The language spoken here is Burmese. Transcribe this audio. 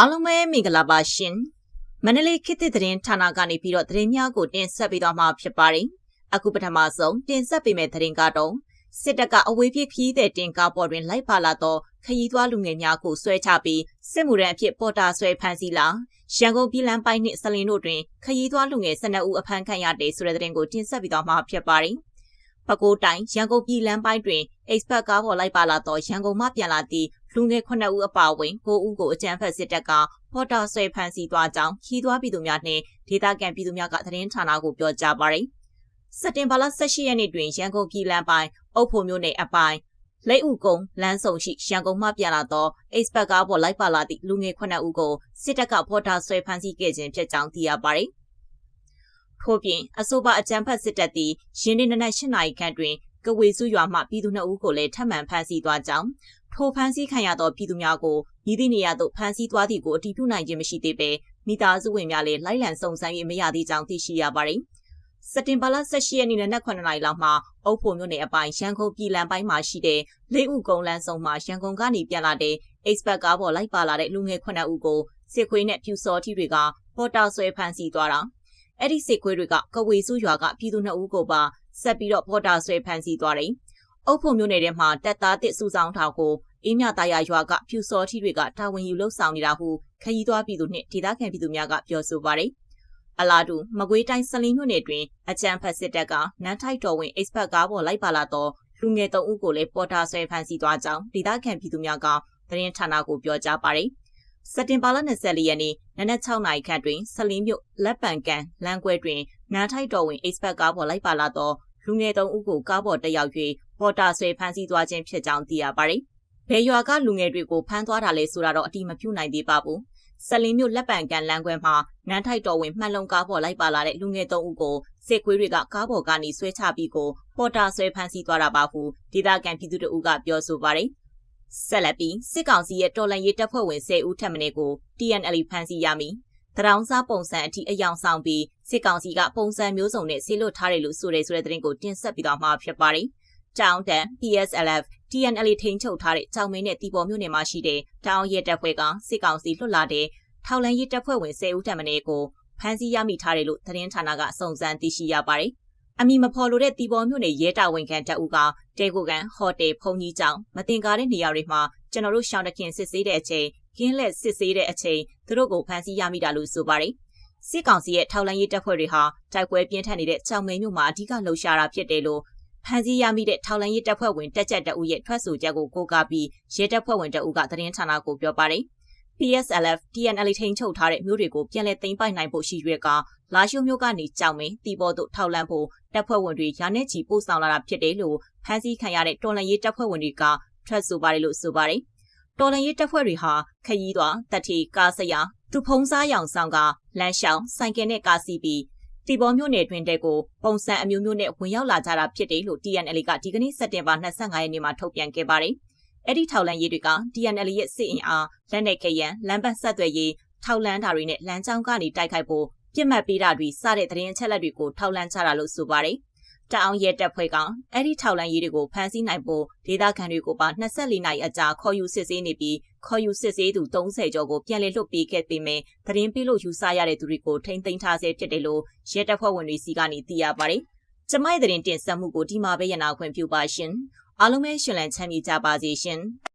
အားလုံးပဲမင်္ဂလာပါရှင်မန္တလေးခေတ်သစ်သတင်းဌာနကနေပြီးတော့သတင်းများကိုတင်ဆက်ပေးသွားမှာဖြစ်ပါတယ်အခုပထမဆုံးတင်ဆက်ပေးမယ့်သတင်းကတော့စစ်တပ်ကအဝေးပြေးခရီးသည်တင်ကားပေါ်တွင်လိုက်ပါလာသောခရီးသွားလူငယ်များကိုဆွဲချပြီးစစ်မှုရန်အဖြစ်ပေါ်တာဆွဲဖမ်းဆီးလာရန်ကုန်ပြည်လမ်းပိုင်းနှင့်ဆလင်တို့တွင်ခရီးသွားလူငယ်12ဦးအဖမ်းခံရတဲ့ဆိုတဲ့သတင်းကိုတင်ဆက်ပေးသွားမှာဖြစ်ပါတယ်ပဲခူးတိုင်းရန်ကုန်ပြည်လမ်းပိုင်းတွင် expert ကားပေါ်လိုက်ပါလာသောရန်ကုန်မှပြန်လာသည့် လူငယ်9ဦးအပါအဝင်9ဦးကိုအကြမ်းဖက်စစ်တပ်ကဖော်တာဆွဲဖမ်းဆီးသွားကြောင်းခီးသွားပြည်သူများနှင့်ဒေသခံပြည်သူများကသတင်းဌာနကိုပြောကြားပါရယ်စက်တင်ဘာလ18ရက်နေ့တွင်ရန်ကုန်ပြည်လမ်းပိုင်းအုပ်ဖို့မြို့နယ်အပိုင်းလက်ဥကုံလမ်းဆောင်ရှိရန်ကုန်မှပြန်လာသော expert ကားပေါ်လိုက်ပါလာသည့်လူငယ်9ဦးကိုစစ်တပ်ကဖော်တာဆွဲဖမ်းဆီးခဲ့ခြင်းဖြစ်ကြောင်းသိရပါရယ်ထို့ပြင်အဆိုပါအကြမ်းဖက်စစ်တပ်သည်ရင်းနှီးနက်နက်၈နာရီခန့်တွင်ကဝေစုရွာမှပြည်သူ2ဦးကိုလည်းထပ်မံဖမ်းဆီးသွားကြောင်း ထိုဖမ်းဆီးခံရသောပြည်သူများကိုမြည်သည့်နေရာသို့ဖမ်းဆီးသွားသည်ကိုအတည်ပြုနိုင်ခြင်းမရှိသေးပေမိသားစုဝင်များလည်းလိုက်လံစုံစမ်း၍မရသေးကြောင်းသိရှိရပါသည်စက်တင်ဘာလ18ရက်နေ့နက်9နာရီလောက်မှာအုပ်ဖို့မြို့နယ်အပိုင်းရန်ကုန်ပြည်လန်ပိုင်းမှာရှိတဲ့လေးဦးကုန်းလမ်းဆောင်မှာရန်ကုန်ကနေပြန်လာတဲ့ expert ကားပေါ်လိုက်ပါလာတဲ့လူငယ်9ဦးကိုစစ်ခွေးနဲ့ပြူစောတိတွေကပေါ်တာဆွဲဖမ်းဆီးသွားတာအဲ့ဒီစစ်ခွေးတွေကကဝေစုရွာကပြည်သူ2ဦးကိုပါဆက်ပြီးတော့ပေါ်တာဆွဲဖမ်းဆီးသွားတယ်အုပ်ဖို့မြို့နယ်ထဲမှာတက်သားတစ်စုဆောင်ထားကို အင်းမြတာယာရွာကဖြူစောထီတွေကတာဝန်ယူလှုပ်ဆောင်နေတာဟုခရီးသွားပြည်သူနှင့်ဒေသခံပြည်သူများကပြောဆိုပါတယ်။အလားတူမကွေးတိုင်းစလင်းမြို့နယ်တွင်အကြံဖက်စစ်တပ်ကနန်းထိုက်တော်ဝင် expert ကားပေါ်လိုက်ပါလာသောလူငယ်၃ဦးကိုလည်းပေါ်တာဆွဲဖမ်းဆီးသွားကြောင်းဒေသခံပြည်သူများကသတင်းဌာနကိုပြောကြားပါတယ်။စက်တင်ဘာလ24ရက်နေ့နနက်6နာရီခန့်တွင်စလင်းမြို့လက်ပံကန်လမ်းကွဲတွင်နန်းထိုက်တော်ဝင် expert ကားပေါ်လိုက်ပါလာသောလူငယ်၃ဦးကိုကားပေါ်တက်ရောက်၍ပေါ်တာဆွဲဖမ်းဆီးသွားခြင်းဖြစ်ကြောင်းသိရပါတယ်။ ဘယ်ရွာကလူငယ်တွေကိုဖမ်းသွားတာလဲဆိုတာတော့အတိမပြုနိုင်သေးပါဘူး။ဆလင်းမြို့လက်ပံကန်လမ်းခွဲမှာနန်းထိုက်တော်ဝင်မှန်လုံကားပေါ်လိုက်ပါလာတဲ့လူငယ်၃ဦးကိုစစ်ခွေးတွေကကားပေါ်ကနေဆွဲချပြီးကိုပေါ်တာဆွဲဖမ်းဆီးသွားတာပါဟုဒေသခံပြည်သူတို့ကပြောဆိုပါတယ်။ဆက်လက်ပြီးစစ်ကောင်စီရဲ့တော်လှန်ရေးတပ်ဖွဲ့ဝင်10ဦးထပ်မံကို TNL ဖမ်းဆီးရမည်။တရောင်စားပုံစံအထိအယောင်ဆောင်ပြီးစစ်ကောင်စီကပုံစံမျိုးစုံနဲ့ဆေးလွတ်ထားတယ်လို့ဆိုတဲ့ဆိုတဲ့သတင်းကိုတင်ဆက်ပြီးတော့မှာဖြစ်ပါတယ်။တောင်တန် PSLF TNL ထိန်းချုပ်ထားတဲ့ကြောင်မင်းနဲ့တီပေါ်မြို့နယ်မှာရှိတဲ့တောင်ရဲတပ်ဖွဲ့ကစစ်ကောင်စီလွတ်လာတဲ့ထောက်လန်းရေးတပ်ဖွဲ့ဝင်10ဦးထပ်မံကိုဖမ်းဆီးရမိထားတယ်လို့သတင်းဌာနကစုံစမ်းသိရှိရပါတယ်။အမည်မဖော်လိုတဲ့တီပေါ်မြို့နယ်ရဲတာဝန်ခံတပ်ဦးကတဲကိုကန်ဟိုတယ်ဖုန်ကြီးကျောင်းမတင်ကားတဲ့နေရာတွေမှာကျွန်တော်တို့ရှောင်းတခင်စစ်ဆေးတဲ့အချိန်ကင်းလက်စစ်ဆေးတဲ့အချိန်သူတို့ကိုဖမ်းဆီးရမိတာလို့ဆိုပါတယ်။စစ်ကောင်စီရဲ့ထောက်လန်းရေးတပ်ဖွဲ့တွေဟာတိုက်ပွဲပြင်းထန်နေတဲ့ကြောင်မဲမြို့မှာအဓိကလှုပ်ရှားတာဖြစ်တယ်လို့ ဖမ်းဆီးရမိတဲ့ထောက်လန်ရေးတပ်ဖွဲ့ဝင်တက်ကြက်တအုပ်ရဲ့ထွက်ဆိုချက်ကိုကိုးကားပြီးရဲတပ်ဖွဲ့ဝင်တအုပ်ကသတင်းဌာနကိုပြောပါတယ်။ PSLF TNL ထိန်းချုပ်ထားတဲ့မြို့တွေကိုပြန်လည်သိမ်းပိုက်နိုင်ဖို့ရှိရွက်ကလာရှိုးမြို့ကနေကြောင်မင်းတီဘော်တို့ထောက်လန့်ဖို့တပ်ဖွဲ့ဝင်တွေရာနဲ့ချီပို့ဆောင်လာတာဖြစ်တယ်လို့ဖမ်းဆီးခံရတဲ့တော်လန်ရေးတပ်ဖွဲ့ဝင်တွေကထွက်ဆိုပါတယ်လို့ဆိုပါတယ်။တော်လန်ရေးတပ်ဖွဲ့တွေဟာခရီးသွားတတိကားစရာသူဖုံးစားရောင်ဆောင်ကလမ်းလျှောင်းဆိုင်ကယ်နဲ့ကားစီးပြီး တီဘောမြို့နယ်တွင်တဲ့ကိုပုံစံအမျိုးမျိုးနဲ့ဝင်ရောက်လာကြတာဖြစ်တယ်လို့ TNL ကဒီကနေ့စက်တင်ဘာ25ရက်နေ့မှာထုတ်ပြန်ခဲ့ပါတယ်။အဲ့ဒီထောက်လန်ရေးတွေက TNL ရဲ့စစ်အင်အားလက်နက်ခဲယံလမ်းပတ်ဆက်သွယ်ရေးထောက်လန်းတာတွေနဲ့လမ်းကြောင်းကနေတိုက်ခိုက်ဖို့ပြစ်မှတ်ပေးတာတွေစတဲ့သတင်းအချက်အလက်တွေကိုထောက်လန်းချတာလို့ဆိုပါတယ်။ တအောင်ရဲတပ်ဖွဲ့ကအဲ့ဒီထောက်လန်းရေးတွေကိုဖမ်းဆီးနိုင်ဖို့ဒေသခံတွေကိုပါ24နာရီအကြာခေါ်ယူစစ်ဆေးနေပြီးခေါ်ယူစစ်ဆေးသူ30ကျော်ကိုပြန်လည်လွှတ်ပေးခဲ့ပေမဲ့သတင်းပေးလို့ယူဆရတဲ့သူတွေကိုထိန်းသိမ်းထားဆဲဖြစ်တယ်လို့ရဲတပ်ဖွဲ့ဝင်တွေစီကနေသိရပါတယ်။ကျမရဲ့သတင်းတင်ဆက်မှုကိုဒီမှာပဲရနာခွင့်ပြုပါရှင်။အားလုံးပဲရှင်လန်းချမ်းမြေကြပါစေရှင်။